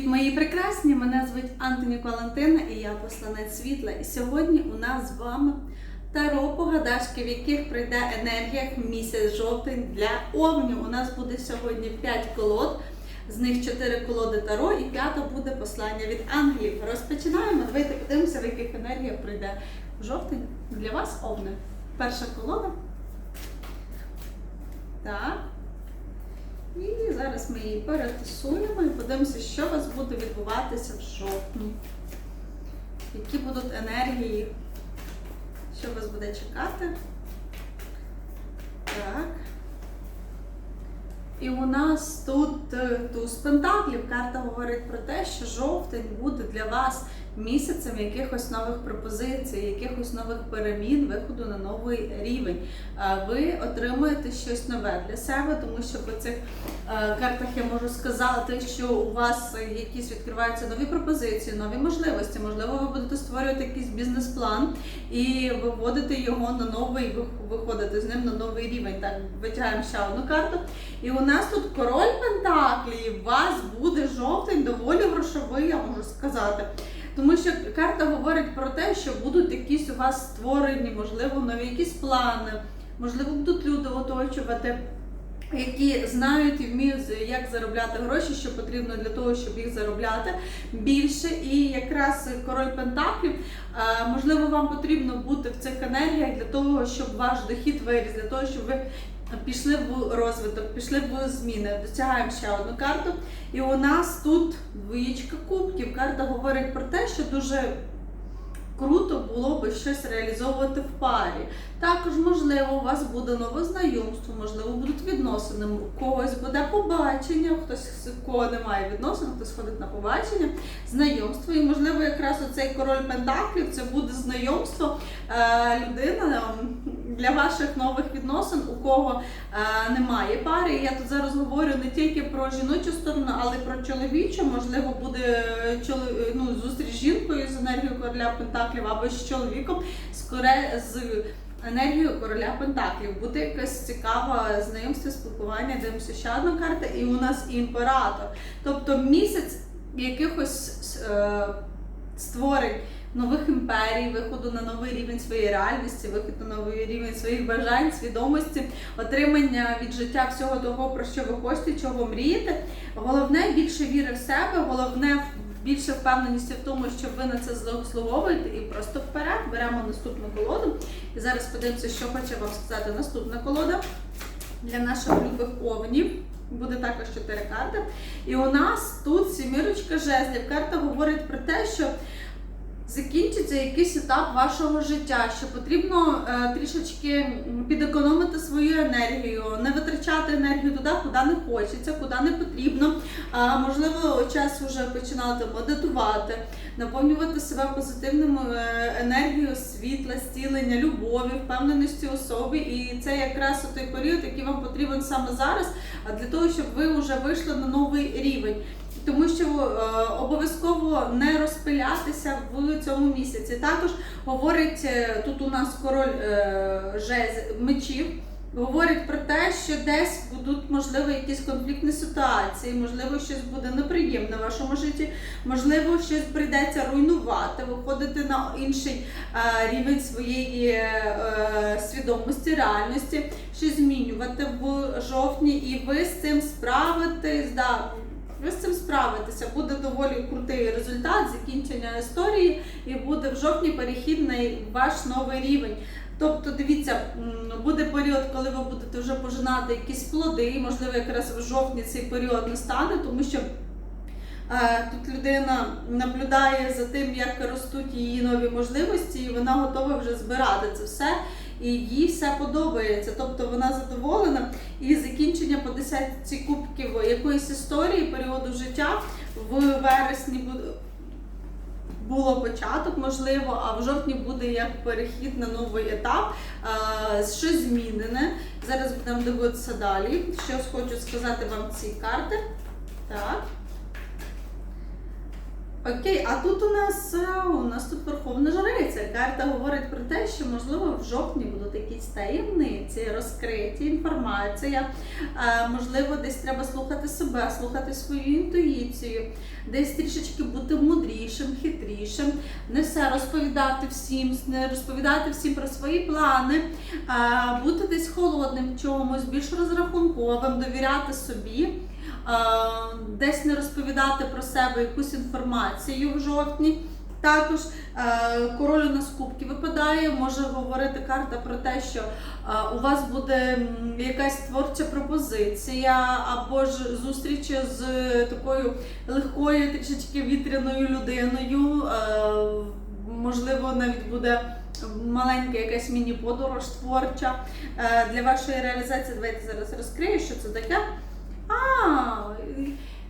Привіт, мої прекрасні! Мене звуть Антоні Валентина і я посланець світла. І сьогодні у нас з вами таро погадашки, в яких прийде енергія місяць жовтень для овнів. У нас буде сьогодні 5 колод, з них 4 колоди таро і п'ята буде послання від ангелів. Розпочинаємо. Давайте подивимося, в яких енергіях прийде жовтень для вас овни. Перша колода. Так. І зараз ми її перетасуємо і подивимося, що у вас буде відбуватися в жовтні. Які будуть енергії, що вас буде чекати. Так. І у нас тут е, туз пентаклів. Карта говорить про те, що жовтень буде для вас місяцем якихось нових пропозицій, якихось нових перемін, виходу на новий рівень. Ви отримуєте щось нове для себе, тому що по цих картах я можу сказати, що у вас якісь відкриваються нові пропозиції, нові можливості. Можливо, ви будете створювати якийсь бізнес-план і виводити його на новий, виходити з ним на новий рівень. Так, витягаємо ще одну карту. І у нас тут король Пентаклі, у вас буде жовтень доволі грошовий, я можу сказати. Тому що карта говорить про те, що будуть якісь у вас створені, можливо, нові якісь плани, можливо, будуть люди оточувати, які знають і вміють, як заробляти гроші, що потрібно для того, щоб їх заробляти більше. І якраз король Пентаклів, е, можливо, вам потрібно бути в цих енергіях для того, щоб ваш дохід виріс, для того, щоб ви пішли в розвиток, пішли в зміни. Досягаємо ще одну карту. І у нас тут двоїчка кубків. Карта говорить про те, що дуже круто було би щось реалізовувати в парі. Також, можливо, у вас буде нове знайомство, можливо, будуть відносини, у когось буде побачення, хтось з кого немає відносин, хтось ходить на побачення, знайомство. І, можливо, якраз оцей король Пентаклів це буде знайомство е, людина ем, для ваших нових відносин, у кого е, немає пари. Я тут зараз говорю не тільки про жіночу сторону, але й про чоловічу. Можливо, буде чоло- ну, зустріч з жінкою з енергією короля Пентаклів або з чоловіком з з енергією короля Пентаклів. Буде якесь цікаве знайомство, спілкування. Дивимося ще одна карта, і у нас імператор. Тобто місяць якихось е, створень нових імперій, виходу на новий рівень своєї реальності, вихід на новий рівень своїх бажань, свідомості, отримання від життя всього того, про що ви хочете, чого мрієте. Головне більше віри в себе, головне більше впевненості в тому, що ви на це заслуговуєте, і просто вперед беремо наступну колоду. І зараз подивимося, що хоче вам сказати наступна колода для наших любих овнів. Буде також чотири карти. І у нас тут сімірочка жезлів. Карта говорить про те, що закінчиться якийсь етап вашого життя, що потрібно е, трішечки підекономити свою енергію, не витрачати енергію туди, куди не хочеться, куди не потрібно. А можливо, час вже починати медитувати, наповнювати себе позитивною е, енергією світла, зцілення, любові, впевненості особи. І це якраз той період, який вам потрібен саме зараз, для того, щоб ви вже вийшли на новий рівень. Тому що е, обов'язково не розпилятися в цьому місяці. Також говорить е, тут у нас король е, жез мечів. Говорить про те, що десь будуть можливо якісь конфліктні ситуації, можливо, щось буде неприємне в вашому житті, можливо, щось прийдеться руйнувати, виходити на інший е, рівень своєї е, свідомості, реальності, щось змінювати в жовтні, і ви з цим справитесь. Да, ви з цим справитеся, буде доволі крутий результат, закінчення історії, і буде в жовтні перехід на ваш новий рівень. Тобто, дивіться, буде період, коли ви будете вже пожинати якісь плоди, і, можливо, якраз в жовтні цей період настане, тому що е, тут людина наблюдає за тим, як ростуть її нові можливості, і вона готова вже збирати це все. І їй все подобається, тобто вона задоволена. І закінчення по десятці кубків якоїсь історії, періоду життя в вересні. Було початок, можливо, а в жовтні буде як перехід на новий етап, щось змінене. Зараз будемо дивитися далі. Що хочу сказати вам ці карти. Так. Окей, а тут у нас е, у нас тут Верховна Жриця. Карта говорить про те, що можливо в жовтні будуть якісь таємниці, розкриті інформація. Е, Можливо, десь треба слухати себе, слухати свою інтуїцію, десь трішечки бути мудрішим, хитрішим, не все розповідати всім, не розповідати всім про свої плани, е, бути десь холодним в чомусь, більш розрахунковим, довіряти собі. Е, десь не розповідати про себе якусь інформацію в жовтні. Також е, король у нас кубки випадає, може говорити карта про те, що е, у вас буде якась творча пропозиція, або ж зустріч з такою легкою, трішечки вітряною людиною. Можливо, навіть буде маленька якась міні-подорож творча для вашої реалізації. Давайте зараз розкрию, що це таке. А,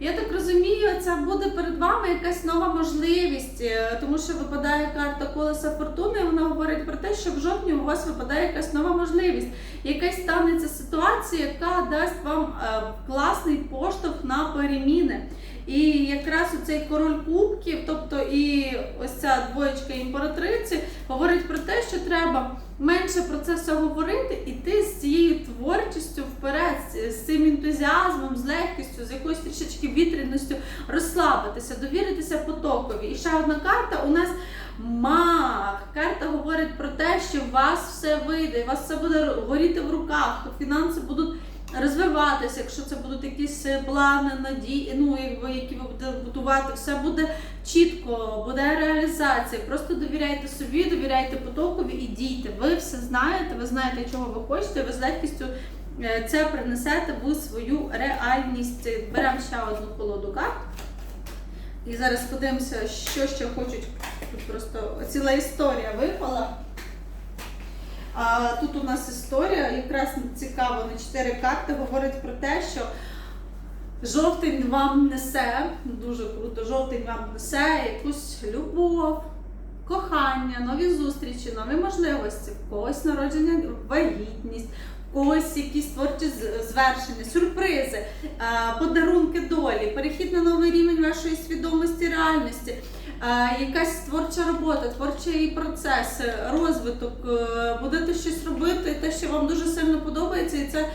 я так розумію, це буде перед вами якась нова можливість, е, тому що випадає карта колеса фортуни, і вона говорить про те, що в жовтні у вас випадає якась нова можливість. Якась станеться ситуація, яка дасть вам е, класний поштовх на переміни. І якраз оцей король кубків, тобто і ось ця двоєчка імператриці, говорить про те, що треба менше про це все говорити, і ти з цією творчістю вперед, з- цим ентузіазмом, з легкістю, з якоюсь трішечки вітряністю, розслабитися, довіритися потокові. І ще одна карта у нас мах. Карта говорить про те, що у вас все вийде, у вас все буде горіти в руках, фінанси будуть розвиватися, якщо це будуть якісь е, плани, надії, ну якби які ви будете будувати, все буде чітко, буде реалізація. Просто довіряйте собі, довіряйте потокові і дійте. Ви все знаєте, ви знаєте, чого ви хочете, ви з легкістю е, це принесете в свою реальність. Беремо ще одну колоду карт. І зараз подивимося, що ще хочуть. Тут просто ціла історія випала. А тут у нас історія, якраз цікаво на чотири карти говорить про те, що жовтень вам несе, дуже круто, жовтень вам несе якусь любов, кохання, нові зустрічі, нові можливості, в когось народження, вагітність, когось якісь творчі звершення, сюрпризи, подарунки долі, перехід на новий рівень вашої свідомості, реальності. Якась творча робота, творчий процес, е, розвиток, е, будете щось робити, те, що вам дуже сильно подобається, і це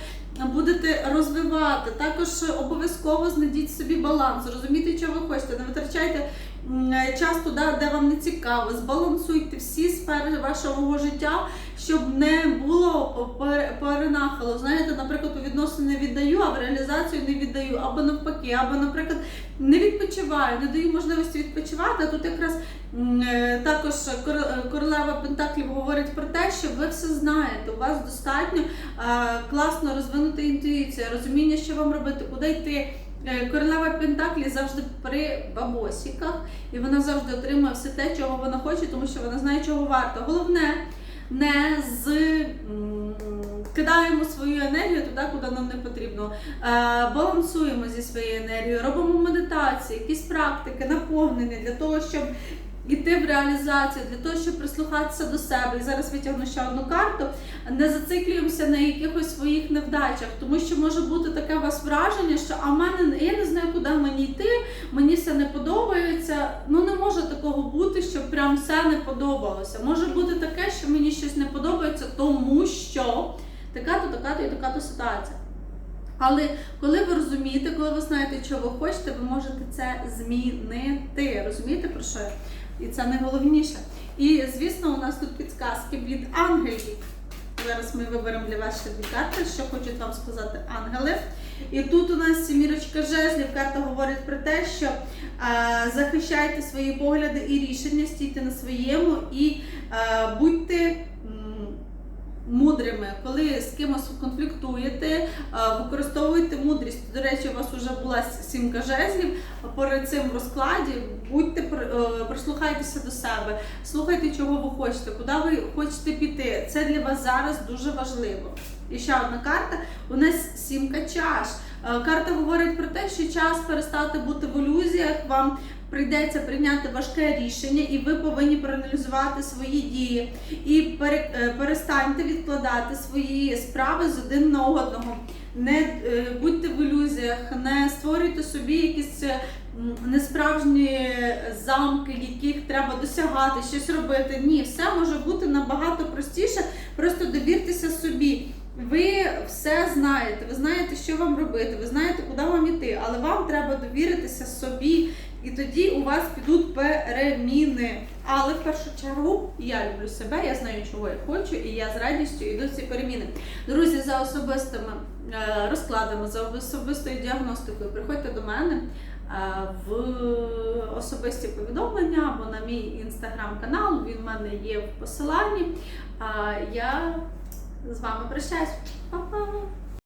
будете розвивати. Також обов'язково знайдіть собі баланс, розумійте, що ви хочете, не витрачайте е, час туди, де вам не цікаво. Збалансуйте всі сфери вашого життя, щоб не було пере- перенахало. Знаєте, наприклад, у відносини віддаю, а в реалізацію не віддаю, або навпаки, або, наприклад, не відпочиваю, не даю можливості відпочивати. Тут якраз е, також е, королева Пентаклів говорить про те, що ви все знаєте. У вас достатньо е, класно розвинута інтуїція, розуміння, що вам робити, куди йти. Королева Пентаклі завжди при бабосіках, і вона завжди отримує все те, чого вона хоче, тому що вона знає, чого варто. Головне не з кидаємо свою енергію туди, куди нам не потрібно. Е, балансуємо зі своєю енергією, робимо медитації, якісь практики, наповнення для того, щоб іти в реалізацію, для того, щоб прислухатися до себе. І зараз витягну ще одну карту. Не зациклюємося на якихось своїх невдачах, тому що може бути таке у вас враження, що а мене я не знаю, куди мені йти, мені все не подобається. Ну бути, щоб прям все не подобалося. Може бути таке, що мені щось не подобається, тому що така-то, така-то і така-то ситуація. Але коли ви розумієте, коли ви знаєте, що ви хочете, ви можете це змінити. Розумієте про що? І це найголовніше. І звісно, у нас тут підсказки від ангелів. Зараз ми виберемо для вас ще дві карти, що хочуть вам сказати ангели. І тут у нас сімірочка жезлів. Карта говорить про те, що е, захищайте свої погляди і рішення, стійте на своєму і е, будьте. Мудрими, коли з кимось конфліктуєте, е, використовуйте мудрість. До речі, у вас вже була сімка жезлів перед цим розкладі. Будьте е, прислухайтеся до себе, слухайте, чого ви хочете, куди ви хочете піти. Це для вас зараз дуже важливо. І ще одна карта. У нас сімка чаш. Е, Карта говорить про те, що час перестати бути в ілюзіях. Вам прийдеться прийняти важке рішення, і ви повинні проаналізувати свої дії. І е, перестаньте відкладати свої справи з один на одного. Не е, будьте в ілюзіях, не створюйте собі якісь несправжні замки, яких треба досягати, щось робити. Ні, все може бути набагато простіше. Просто довіртеся собі. Ви все знаєте, ви знаєте, що вам робити, ви знаєте, куди вам іти, але вам треба довіритися собі, і тоді у вас підуть переміни. Але в першу чергу я люблю себе, я знаю, чого я хочу, і я з радістю йду ці переміни. Друзі, за особистими е, розкладами, за особистою діагностикою приходьте до мене е, в особисті повідомлення або на мій інстаграм-канал. Він в мене є в посиланні. А я з вами прощаюсь. Па-па!